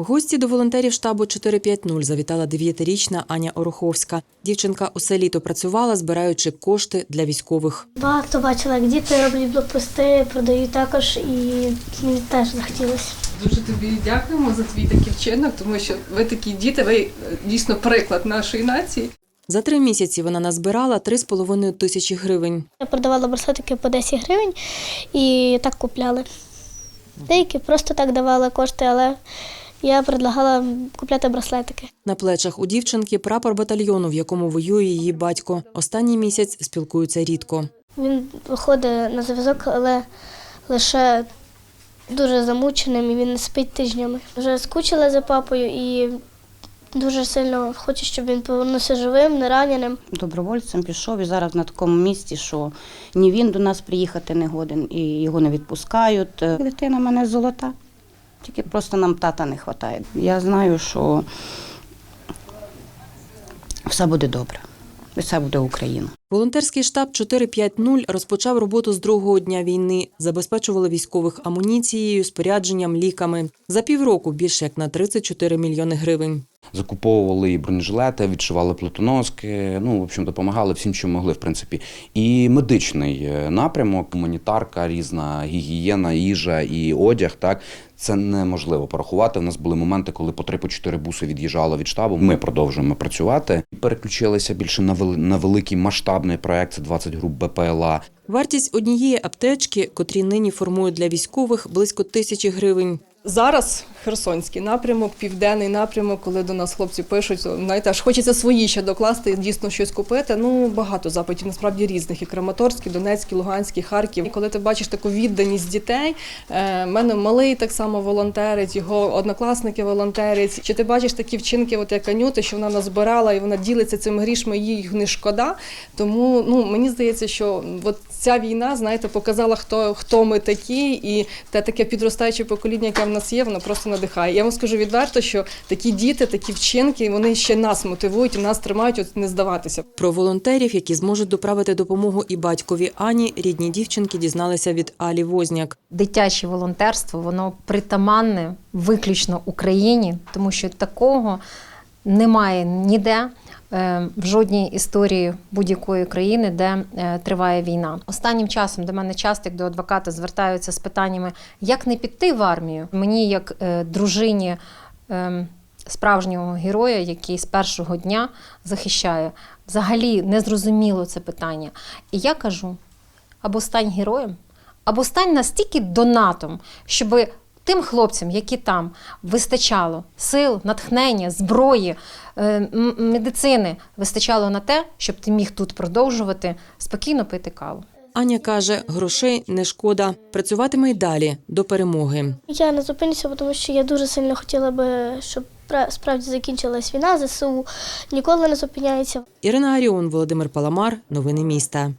В гості до волонтерів штабу 450 завітала 9-річна Аня Ороховська. Дівчинка усе літо працювала, збираючи кошти для військових. Багато бачила, як діти роблять блокпости, продають також, і мені теж захотілося. Дуже тобі дякуємо за твій такий вчинок, тому що ви такі діти, ви е, дійсно приклад нашої нації. За три місяці вона назбирала 3,5 тисячі гривень. Я продавала браслетики по 10 гривень і так купляли. Деякі просто так давали кошти, але я предлагала купляти браслетики. На плечах у дівчинки прапор батальйону, в якому воює її батько. Останній місяць спілкуються рідко. Він виходить на зв'язок, але лише дуже замученим і він не спить тижнями. Вже скучила за папою і дуже сильно хочу, щоб він повернувся живим, не раненим. Добровольцем пішов і зараз на такому місці, що ні він до нас приїхати не годен, і його не відпускають. Дитина в мене золота, тільки просто нам тата не вистачає. Я знаю, що все буде добре, і все буде Україна. Волонтерський штаб 450 розпочав роботу з другого дня війни. Забезпечували військових амуніцією, спорядженням, ліками. За півроку більше як на 34 мільйони гривень. Закуповували і бронежилети, відшивали плитоноски, ну, в общем, допомагали всім, чим могли, в принципі. І медичний е, напрямок, гуманітарка, різна гігієна, їжа і одяг. Так це неможливо порахувати. У нас були моменти, коли по три по чотири буси від'їжджало від штабу. Ми продовжуємо працювати. Переключилися більше на вели- на великий масштабний проект. Це 20 груп БПЛА. Вартість однієї аптечки, котрі нині формують для військових, близько тисячі гривень. Зараз Херсонський напрямок, південний напрямок, коли до нас хлопці пишуть, знаєте, аж хочеться свої ще докласти, дійсно щось купити. Ну багато запитів насправді різних: і Краматорський, Донецький, Луганський, Харків. І коли ти бачиш таку відданість дітей, е, в мене малий так само волонтерить, його однокласники волонтерять. Чи ти бачиш такі вчинки, от як Анюти, що вона назбирала і вона ділиться цими грішми, їй не шкода. Тому ну мені здається, що от ця війна, знаєте, показала, хто хто ми такі, і те таке підростаюче покоління, яке в нас є, воно просто надихає. Я вам скажу відверто, що такі діти, такі вчинки, вони ще нас мотивують і нас тримають от не здаватися. Про волонтерів, які зможуть доправити допомогу і батькові Ані, рідні дівчинки дізналися від Алі Возняк. дитяче волонтерство, воно притаманне виключно Україні, тому що такого немає ніде. Е, В жодній історії будь-якої країни, де е, триває війна. Останнім часом до мене часто, як до адвоката, звертаються з питаннями, як не піти в армію. Мені, як е, дружині справжнього героя, який з першого дня захищає, взагалі не зрозуміло це питання. І я кажу: або стань героєм, або стань настільки донатом, щоб тим хлопцям, які там вистачало сил, натхнення, зброї, е, медицини, вистачало на те, щоб ти міг тут продовжувати спокійно пити каву. Аня каже, грошей не шкода. Працюватиме й далі до перемоги. Я не зупинюся, тому що я дуже сильно хотіла би, щоб справді закінчилась війна. ЗСУ ніколи не зупиняється. Ірина Аріон, Володимир Паламар. Новини міста.